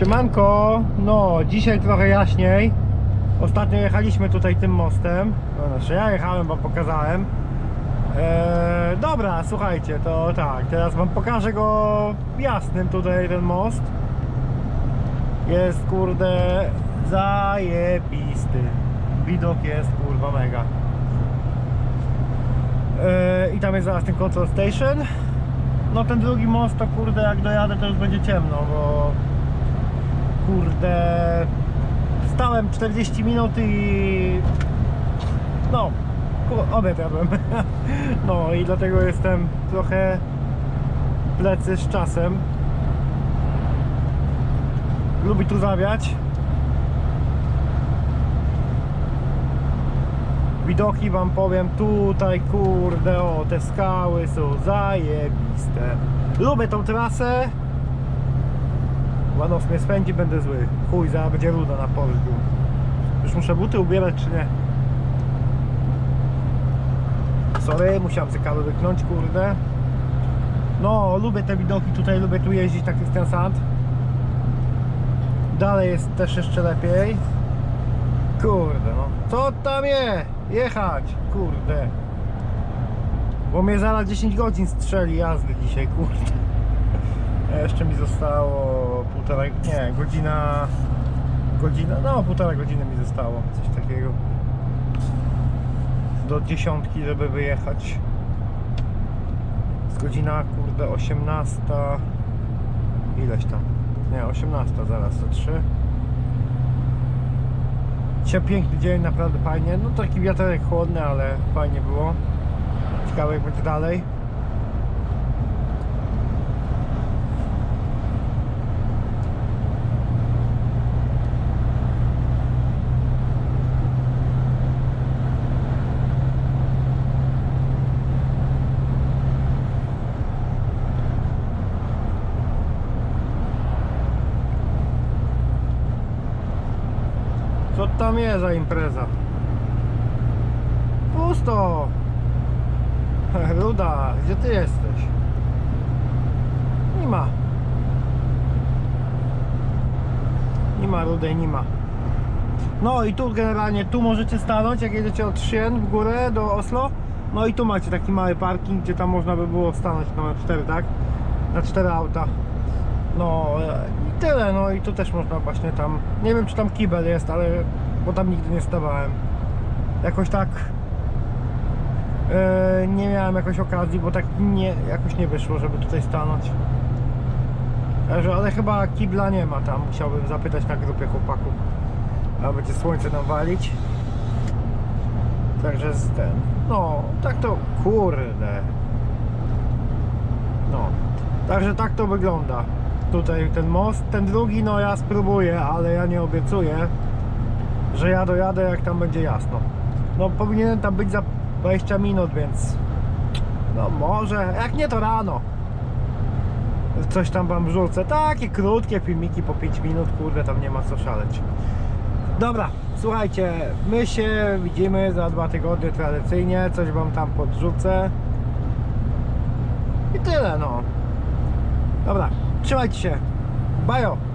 Siemanko, no dzisiaj trochę jaśniej. Ostatnio jechaliśmy tutaj tym mostem. No, znaczy ja jechałem, bo pokazałem. Eee, dobra, słuchajcie, to tak, teraz wam pokażę go jasnym tutaj ten most. Jest kurde zajebisty. Widok jest kurwa mega. Eee, I tam jest zaraz ten control station. No ten drugi most to kurde jak dojadę to już będzie ciemno, bo kurde stałem 40 minut i no obiad jadłem no i dlatego jestem trochę plecy z czasem. Lubi tu zawiać widoki wam powiem tutaj kurde o te skały są zajebiste. Lubię tą trasę Łanos mnie spędzi, będę zły. Chuj, zaraz będzie ruda na polsku. Już muszę buty ubierać, czy nie? Sorry, musiałem kabel wyknąć, kurde. No, lubię te widoki tutaj, lubię tu jeździć, tak jest ten sand. Dalej jest też jeszcze lepiej. Kurde, no. Co tam je? Jechać, kurde. Bo mnie zaraz 10 godzin strzeli jazdy dzisiaj, kurde. Jeszcze mi zostało półtora, nie, godzina, godzina, no półtora godziny mi zostało, coś takiego. Do dziesiątki, żeby wyjechać. Z godzina, kurde, 18, ileś tam, nie, 18 zaraz, to 3. Dzisiaj piękny dzień, naprawdę fajnie, no taki wiaterek chłodny, ale fajnie było. Ciekawe jak będzie dalej. Co tam jest za impreza? Pusto! Ruda, gdzie ty jesteś? Nie ma. Nie ma rudej, nie ma. No i tu generalnie, tu możecie stanąć, jak jedziecie od Szyn w górę do Oslo. No i tu macie taki mały parking, gdzie tam można by było stanąć na 4, tak? Na 4 auta. No i tyle, no i tu też można właśnie tam, nie wiem czy tam kibel jest, ale, bo tam nigdy nie stawałem. Jakoś tak e, nie miałem jakoś okazji, bo tak nie, jakoś nie wyszło, żeby tutaj stanąć. Także, ale chyba kibla nie ma tam, musiałbym zapytać na grupie chłopaków. A będzie słońce nam walić. Także z ten, no, tak to, kurde. No, także tak to wygląda. Tutaj ten most, ten drugi, no ja spróbuję, ale ja nie obiecuję, że ja dojadę jak tam będzie jasno. No powinienem tam być za 20 minut, więc no może, jak nie to rano. Coś tam wam wrzucę. Takie krótkie filmiki po 5 minut, kurde, tam nie ma co szaleć. Dobra, słuchajcie, my się widzimy za dwa tygodnie tradycyjnie, coś wam tam podrzucę. I tyle no. Dobra, trzymajcie się. Bajo.